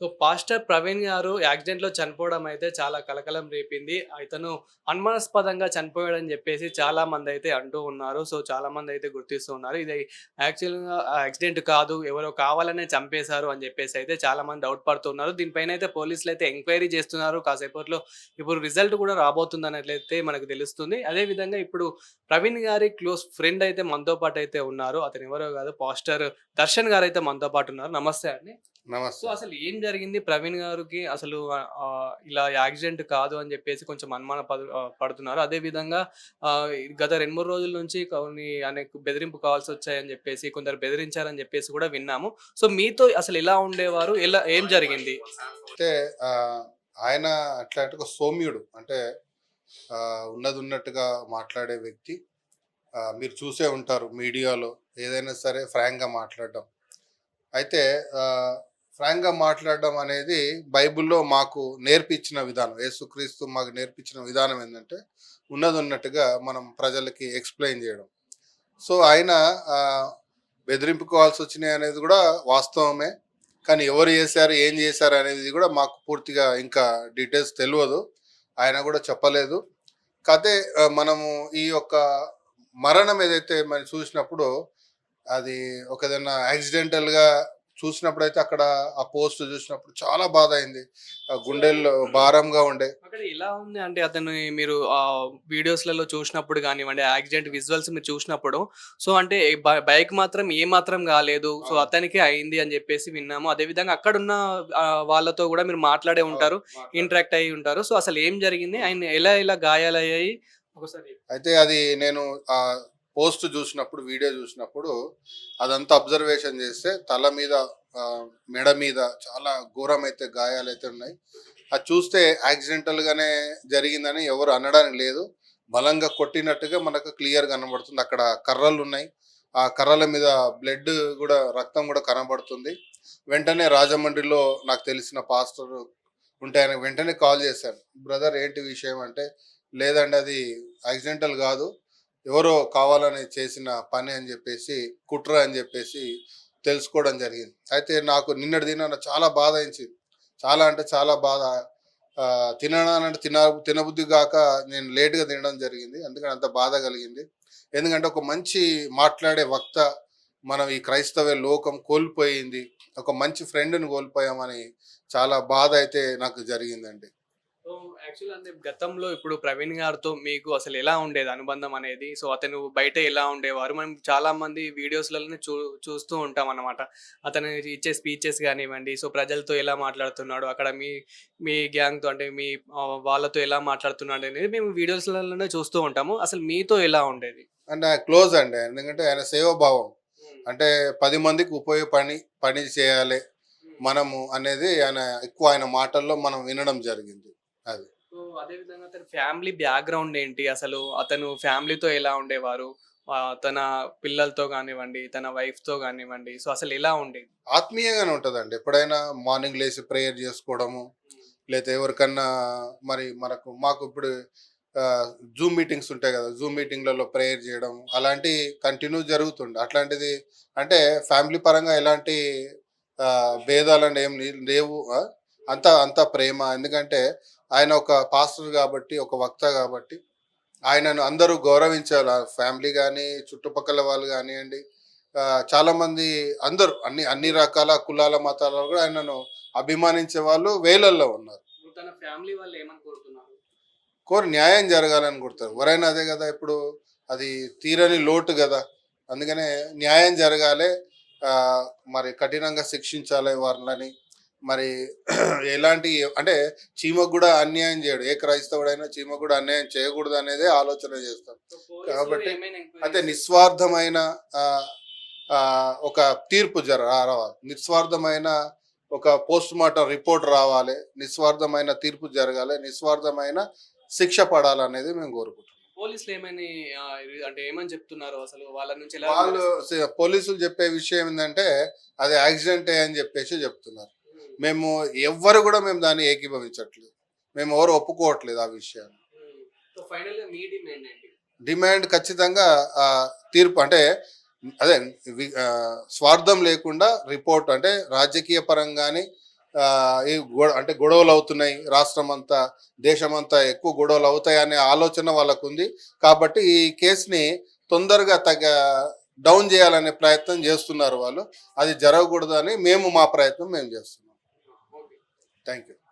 So pastor Praveen గారు యాక్సిడెంట్లో చనిపోవడం అయితే చాలా కలకలం రేపింది. ఇతను అనుమానాస్పదంగా చనిపోయాడని చెప్పేసి చాలా మంది అయితే అంటూ ఉన్నారు. సో చాలా మంది అయితే గుర్తిస్తూ ఉన్నారు. ఇది యాక్చువల్గా యాక్సిడెంట్ కాదు ఎవరో కావాలనే చంపేశారు అని చెప్పేసి అయితే చాలా మంది డౌట్ పడుతున్నారు దీనిపైన అయితే పోలీసులు అయితే ఎంక్వైరీ చేస్తున్నారు. కాసేపట్లో ఇప్పుడు రిజల్ట్ కూడా రాబోతుంది అన్నట్లయితే మనకు తెలుస్తుంది. అదే విధంగా ఇప్పుడు ప్రవీణ్ గారి క్లోజ్ ఫ్రెండ్ అయితే మనతో పాటు అయితే ఉన్నారు. అతను ఎవరో కాదు పాస్టర్ దర్శన్ గారు అయితే మనతో పాటు ఉన్నారు. నమస్తే అండి. సో నమస్తే అసలు ఏం జరిగింది? ప్రవీణ్ గారికి అసలు ఇలా యాక్సిడెంట్ కాదు అని చెప్పేసి కొంచెం అనుమాన పడుతున్నారు. అదే విధంగా గత రెండు మూడు రోజుల నుంచి కొన్ని అనేక బెదిరింపు కావాల్సి వచ్చాయని చెప్పేసి కొందరు బెదిరించారని చెప్పేసి కూడా విన్నాము. సో మీతో అసలు ఎలా ఉండేవారు? ఎలా ఏం జరిగింది? అంటే ఆయన అట్లాంటి ఒక సౌమ్యుడు. అంటే ఉన్నది ఉన్నట్టుగా మాట్లాడే వ్యక్తి. మీరు చూసే ఉంటారు మీడియాలో. ఏదైనా సరే ఫ్రాంక్గా మాట్లాడడం. అయితే ఫ్రాంక్గా మాట్లాడడం అనేది బైబిల్లో మాకు నేర్పించిన విధానం యేసుక్రీస్తు మాకు నేర్పించిన విధానం ఏంటంటే ఉన్నది ఉన్నట్టుగా మనం ప్రజలకి ఎక్స్ప్లెయిన్ చేయడం. సో ఆయన బెదిరింపుకోవాల్సి వచ్చినాయి అనేది కూడా వాస్తవమే. కానీ ఎవరు చేశారు ఏం చేశారు అనేది కూడా మాకు పూర్తిగా ఇంకా డీటెయిల్స్ తెలియదు ఆయన కూడా చెప్పలేదు. కాకపోతే మనము ఈ యొక్క మరణం ఏదైతే మనం చూసినప్పుడు అది ఒక ఏదైనా యాక్సిడెంటల్గా చూసినప్పుడు అయితే అక్కడ ఆ పోస్ట్ చూసినప్పుడు చాలా బాధ అయింది గుండెల్లో భారంగా ఉండే. అక్కడ ఎలా ఉంది? అంటే అతను మీరు ఆ వీడియోస్లలో చూసినప్పుడు కానివ్వండి యాక్సిడెంట్ విజువల్స్ మీరు చూసినప్పుడు సో అంటే బైక్ మాత్రం ఏ మాత్రం కాలేదు. సో అతనికి అయింది అని చెప్పేసి విన్నాము. అదే విధంగా అక్కడ ఉన్న వాళ్ళతో కూడా మీరు మాట్లాడే ఉంటారు ఇంటరాక్ట్ అయ్యి ఉంటారు. సో అసలు ఏం జరిగింది? ఆయన ఎలా ఎలా గాయాలయ్యాయి? ఒకసారి అయితే అది నేను ఆ పోస్ట్ చూసినప్పుడు వీడియో చూసినప్పుడు అదంతా అబ్జర్వేషన్ చేస్తే తల మీద మెడ మీద చాలా ఘోరం అయితే గాయాలు అయితే ఉన్నాయి. అది చూస్తే యాక్సిడెంటల్గానే జరిగిందని ఎవరు అనడానికి లేదు. బలంగా కొట్టినట్టుగా మనకు క్లియర్ కనబడుతుంది. అక్కడ కర్రలు ఉన్నాయి. ఆ కర్రల మీద బ్లడ్ కూడా రక్తం కూడా కనబడుతుంది. వెంటనే రాజమండ్రిలో నాకు తెలిసిన పాస్టర్ ఉంటే ఆయన వెంటనే కాల్ చేశాను. బ్రదర్ ఏంటి విషయం? అంటే లేదండి అది యాక్సిడెంటల్ కాదు. ఎవరో కావాలని చేసిన పని అని చెప్పేసి కుట్ర అని చెప్పేసి తెలుసుకోవడం జరిగింది. అయితే నాకు నిన్నటి దినాన చాలా బాధ అయింది. చాలా అంటే చాలా బాధ. ఆ, తినడానంటే తిన తినబుద్ధి కాక నేను లేట్గా తినడం జరిగింది. అందుకని అంత బాధ కలిగింది. ఎందుకంటే ఒక మంచి మాట్లాడే వక్త మనం ఈ క్రైస్తవ లోకం కోల్పోయింది. ఒక మంచి ఫ్రెండ్ని కోల్పోయామని చాలా బాధ అయితే నాకు జరిగిందండి. సో యాక్చువల్ అంటే గతంలో ఇప్పుడు ప్రవీణ్ గారితో మీకు అసలు ఎలా ఉండేది అనుబంధం అనేది? సో అతను బయట ఎలా ఉండేవారు? మనం చాలా మంది వీడియోస్లలోనే చూ చూస్తూ ఉంటాం అన్నమాట. అతను ఇచ్చే స్పీచెస్ కానివ్వండి సో ప్రజలతో ఎలా మాట్లాడుతున్నాడు అక్కడ మీ మీ గ్యాంగ్తో అంటే మీ వాళ్ళతో ఎలా మాట్లాడుతున్నాడు అనేది మేము వీడియోస్లలోనే చూస్తూ ఉంటాము. అసలు మీతో ఎలా ఉండేది? అంటే క్లోజ్ అండి. ఎందుకంటే ఆయన సేవాభావం. అంటే పది మందికి ఉపయోగ పని పని చేయాలి మనము అనేది ఆయన ఎక్కువ ఆయన మాటల్లో మనం వినడం జరిగింది. అది. సో అదే విధంగా అతని ఫ్యామిలీ బ్యాక్గ్రౌండ్ ఏంటి? అసలు అతను ఫ్యామిలీతో ఎలా ఉండేవారు? ఆ, తన పిల్లలతో కానివ్వండి తన wife తో కానివ్వండి సో అసలు ఎలా ఉండేది? ఆత్మీయంగానే ఉంటుందండి. ఎప్పుడైనా మార్నింగ్ లేచి ప్రేయర్ చేసుకోవడము లేదా ఎవరికన్నా మరి మనకు మాకు ఇప్పుడు జూమ్ మీటింగ్స్ ఉంటాయి కదా జూమ్ మీటింగ్లలో ప్రేయర్ చేయడం అలాంటి కంటిన్యూ జరుగుతుండే. అట్లాంటిది అంటే ఫ్యామిలీ పరంగా ఎలాంటి ఆ, భేదాలు ఏం లే- లేవు ఆ? అంత అంత ప్రేమ. ఎందుకంటే ఆయన ఒక పాస్టర్ కాబట్టి ఒక వక్త కాబట్టి ఆయనను అందరూ గౌరవించాలి ఫ్యామిలీ కానీ చుట్టుపక్కల వాళ్ళు కానివ్వండి ఆ, చాలా మంది అందరూ అన్ని అన్ని రకాల కులాల మతాల కూడా ఆయనను అభిమానించే వాళ్ళు వేలల్లో ఉన్నారు. కోరి న్యాయం జరగాలని కొడతారు ఎవరైనా అదే కదా ఇప్పుడు అది తీరని లోటు కదా. అందుకనే న్యాయం జరగాలి. మరి కఠినంగా శిక్షించాలి వాళ్ళని మరి ఎలాంటి అంటే చీమకు కూడా అన్యాయం చేయడు. ఏ క్రైస్తవుడైనా చీమకు కూడా అన్యాయం చేయకూడదు అనేది ఆలోచన చేస్తాం. కాబట్టి అయితే నిస్వార్థమైన ఒక తీర్పు జర రావాలి. నిస్వార్థమైన ఒక పోస్ట్ మార్టం రిపోర్ట్ రావాలి. నిస్వార్థమైన తీర్పు జరగాలి. నిస్వార్థమైన శిక్ష పడాలనేది మేము కోరుకుంటున్నాం. పోలీసులు ఏమని అంటే ఏమని చెప్తున్నారు అసలు? వాళ్ళ నుంచి వాళ్ళు పోలీసులు చెప్పే విషయం ఏంటంటే అది యాక్సిడెంటే అని చెప్పేసి చెప్తున్నారు. మేము ఎవ్వరు కూడా మేము దాన్ని ఏకీభవించట్లేదు. మేము ఎవరు ఒప్పుకోవట్లేదు ఆ విషయాన్ని. డిమాండ్ ఖచ్చితంగా తీర్పు అంటే అదే స్వార్థం లేకుండా రిపోర్ట్ అంటే రాజకీయ పరంగాని ఈ గొ- అంటే గొడవలు అవుతున్నాయి. రాష్ట్రం అంతా దేశం అంతా ఎక్కువ గొడవలు అవుతాయి అనే ఆలోచన వాళ్ళకు ఉంది కాబట్టి ఈ కేసుని తొందరగా తగ్గ డౌన్ చేయాలనే ప్రయత్నం చేస్తున్నారు వాళ్ళు. అది జరగకూడదు అని మేము మా ప్రయత్నం మేము చేస్తున్నాం. Thank you.